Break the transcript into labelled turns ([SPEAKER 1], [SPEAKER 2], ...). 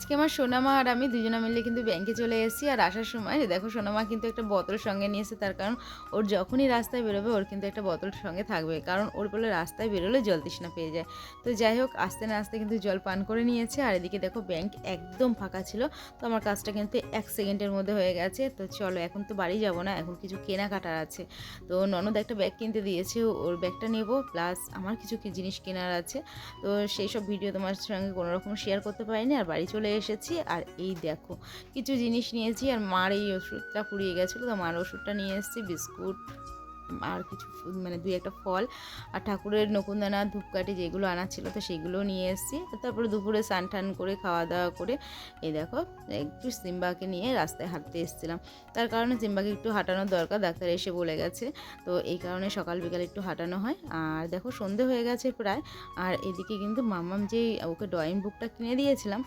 [SPEAKER 1] আজকে আমার সোনামা আর আমি দুজনে মিলে কিন্তু ব্যাংকে চলে এসেছি। আর আসার সময় দেখো, সোনামা কিন্তু একটা বোতল সঙ্গে নিয়েছে, তার কারণ ওর যখনই রাস্তায় বেরোবে, ওর কিন্তু একটা বোতল সঙ্গে থাকবে, কারণ ওর বলে রাস্তায় বেরোলে জল তৃষ্ণা পেয়ে যায়। তো যাই হোক, আস্তে না আস্তে কিন্তু জল পান করে নিয়েছে, আর এদিকে দেখো ব্যাংক একদম ফাঁকা ছিল, তো আমার কাজটা কিন্তু এক সেকেন্ডের মধ্যে হয়ে গেছে। তো চলো, এখন তো বাড়ি যাব না, এখন কিছু কেনাকাটার আছে। তো ননদ একটা ব্যাগ কিনতে দিয়েছে, ওর ব্যাগটা নেব প্লাস আমার কিছু জিনিস কেনার আছে। তো সেই সব ভিডিও তোমার সঙ্গে কোনো রকম শেয়ার করতে পারিনি, আর বাড়ি চলে এসেছি আর এই দেখো, কিছু জিনিস নিয়েছি আর মার এই ওষুধটা পুড়িয়ে গেছিল, তো মার ওষুধটা নিয়ে এসেছি, বিস্কুট আর কিছু মানে দুই একটা ফল আর ঠাকুরের নকুনদানা ধূপকাঠি যেগুলো আনা ছিল, তো সেগুলোও নিয়ে এসেছি। তারপরে দুপুরে স্নান টান করে, খাওয়া দাওয়া করে, এই দেখো, একটু সিম্বাকে নিয়ে রাস্তায় হাঁটতে এসেছিলাম। তার কারণে সিম্বাকে একটু হাঁটানোর দরকার, ডাক্তার এসে বলে গেছে। তো এই কারণে সকাল বিকাল একটু হাঁটানো হয়। আর দেখো, সন্ধে হয়ে গেছে প্রায়। আর এদিকে কিন্তু মামাম যে ওকে ড্রয়িং বুকটা কিনে দিয়েছিলাম